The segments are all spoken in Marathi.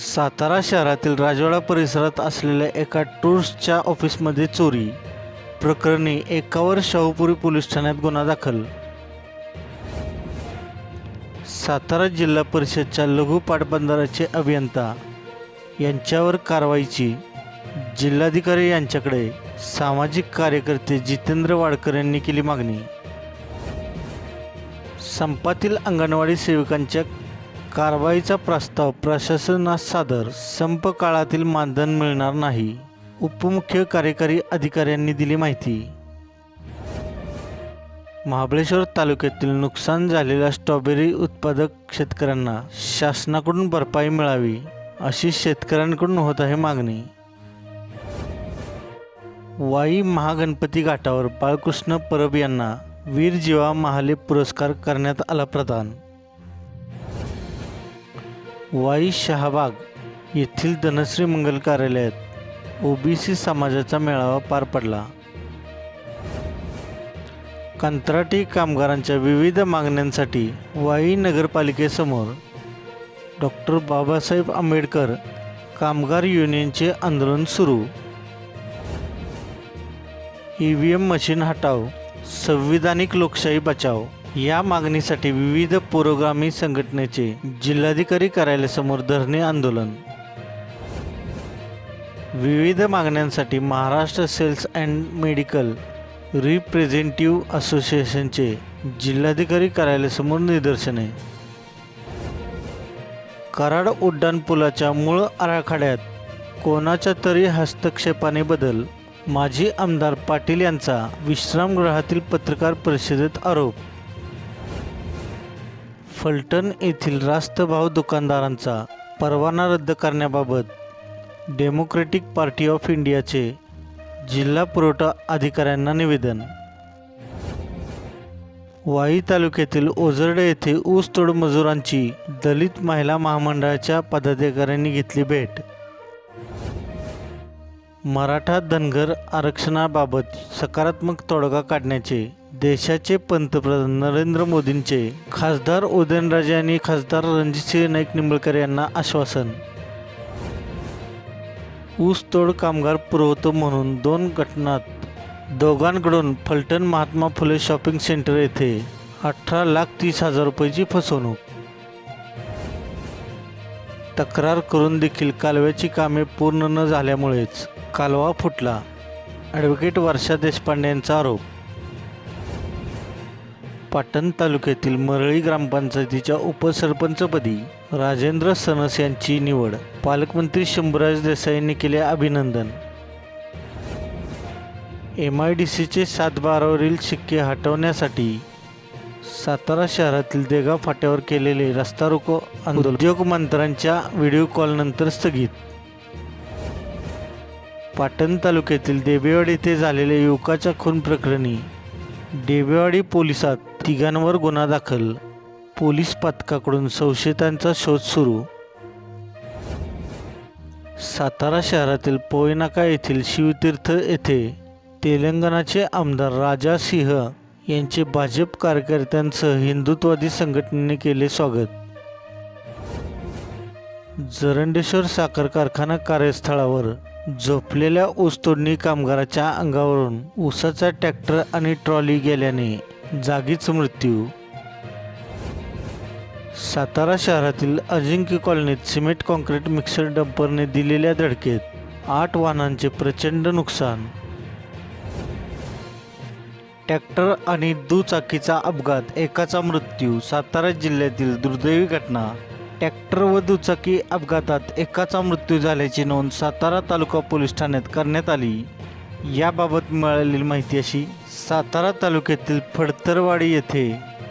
सातारा शहरातील राजवाडा परिसरात असलेल्या एका टूर्सच्या ऑफिसमध्ये चोरी. प्रकरणी एकावर शाहूपुरी पोलीस ठाण्यात गुन्हा दाखल. सातारा जिल्हा परिषदच्या लघु पाटबंधाराचे अभियंता यांच्यावर कारवाईची. जिल्हाधिकारी यांच्याकडे सामाजिक कार्यकर्ते जितेंद्र वाडकर यांनी केली मागणी. संपातील अंगणवाडी सेविकांच्या कारवाईचा प्रस्ताव प्रशासनास सादर. संप काळातील मानधन मिळणार नाही. उपमुख्य कार्यकारी अधिकाऱ्यांनी दिली माहिती. महाबळेश्वर तालुक्यातील नुकसान झालेल्या स्ट्रॉबेरी उत्पादक शेतकऱ्यांना शासनाकडून भरपाई मिळावी अशी शेतकऱ्यांकडून होत आहे मागणी. वाई महागणपती घाटावर बाळकृष्ण परब यांना वीर जीवा महाले पुरस्कार करण्यात आला प्रदान. वाई शहाबाग येथील धनश्री मंगल कार्यालयात ओबीसी समाजाचा मेळावा पार पडला. कंत्राटी कामगारांच्या विविध मागण्यांसाठी वाई नगरपालिकेसमोर डॉक्टर बाबासाहेब आंबेडकर कामगार युनियनचे आंदोलन सुरू. ई व्ही एम मशीन हटाव संविधानिक लोकशाही बचाव या मागणीसाठी विविध पुरोगामी संघटनेचे जिल्हाधिकारी कार्यालयासमोर धरणे आंदोलन. विविध मागण्यांसाठी Maharashtra sales and medical representative असोसिएशनचे जिल्हाधिकारी कार्यालयासमोर निदर्शने. कराड उड्डाणपुलाच्या मूळ आराखड्यात कोणाच्या तरी हस्तक्षेपाने बदल माजी आमदार पाटील यांचा विश्रामगृहातील पत्रकार परिषदेत आरोप फलटण येथील रास्तभाव दुकानदारांचा परवाना रद्द करण्याबाबत डेमोक्रेटिक पार्टी ऑफ इंडियाचे जिल्हा पुरवठा अधिकाऱ्यांना निवेदन. वाई तालुक्यातील ओझरडे येथे ऊसतोड मजुरांची दलित महिला महामंडळाच्या पदाधिकाऱ्यांनी घेतली भेट. मराठा धनगर आरक्षणाबाबत सकारात्मक तोडगा काढण्याचे देशाचे पंतप्रधान नरेंद्र मोदींचे खासदार उदयनराजे आणि खासदार रणजितसिंह नाईक निंबळकर यांना आश्वासन. ऊसतोड कामगार पुरवतो म्हणून दोन घटनात दोघांकडून फलटण महात्मा फुले शॉपिंग सेंटर येथे अठरा लाख तीस हजार रुपयाची फसवणूक. तक्रार करून देखील कालव्याची कामे पूर्ण न झाल्यामुळेच कालवा फुटला. ॲडव्होकेट वर्षा देशपांडे यांचा आरोप. पाटण तालुक्यातील मरळी ग्रामपंचायतीच्या उपसरपंचपदी राजेंद्र सनस यांची निवड. पालकमंत्री शंभूराज देसाई यांनी केले अभिनंदन. एम आय डी सीचे सातबारावरील शिक्के हटवण्यासाठी सातारा शहरातील देगाव फाट्यावर केलेले रस्ता रोको आंदोलन. उद्योगमंत्र्यांच्या व्हिडिओ कॉलनंतर स्थगित. पाटण तालुक्यातील देबेवाड येथे झालेल्या युवकाच्या खून प्रकरणी डेबेवाडी पोलिसात तिघांवर गुन्हा दाखल. पोलीस पथकाकडून संशयितांचा शोध सुरू. सातारा शहरातील पोयनाका येथील शिवतीर्थ येथे तेलंगणाचे आमदार राजा सिंह यांचे भाजप कार्यकर्त्यांसह हिंदुत्ववादी संघटनेने केले स्वागत. जरंडेश्वर साखर कारखाना कार्यस्थळावर झोपलेल्या ऊसतोडणी कामगाराच्या अंगावरून ऊसाचा ट्रॅक्टर आणि ट्रॉली गेल्याने जागीच मृत्यू. सातारा शहरातील अजिंक्य कॉलनीत सिमेंट कॉन्क्रीट मिक्सर डंपरने दिलेल्या धडकेत आठ वाहनांचे प्रचंड नुकसान. ट्रॅक्टर आणि दुचाकीचा अपघात एकाचा मृत्यू सातारा जिल्ह्यातील दुर्दैवी घटना. ट्रॅक्टर व दुचाकी अपघातात एकाचा मृत्यू झाल्याची नोंद सातारा तालुका पोलीस ठाण्यात करण्यात आली. याबाबत मिळालेली माहिती अशी सातारा तालुक्यातील फडतरवाडी येथे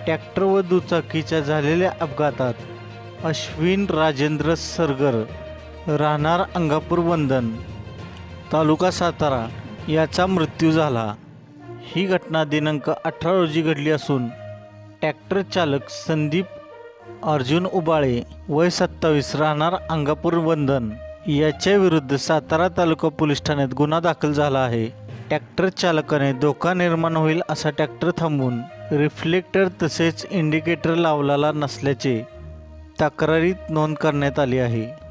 ट्रॅक्टर व दुचाकीच्या झालेल्या अपघातात अश्विन राजेंद्र सरगर राहणार अंगापूर वंदन तालुका सातारा याचा मृत्यू झाला. ही घटना दिनांक अठरा रोजी घडली असून ट्रॅक्टर चालक संदीप अर्जुन उबाळे वय सत्तावीस राहणार अंगापूर वंदन. याच्या विरुद्ध सातारा तालुका पोलीस ठाण्यात गुन्हा दाखल झाला आहे. ट्रॅक्टर चालकाने धोका निर्माण होईल असा ट्रॅक्टर थांबवून रिफ्लेक्टर तसेच इंडिकेटर लावलेला नसल्याचे तक्रारीत नोंद करण्यात आली आहे.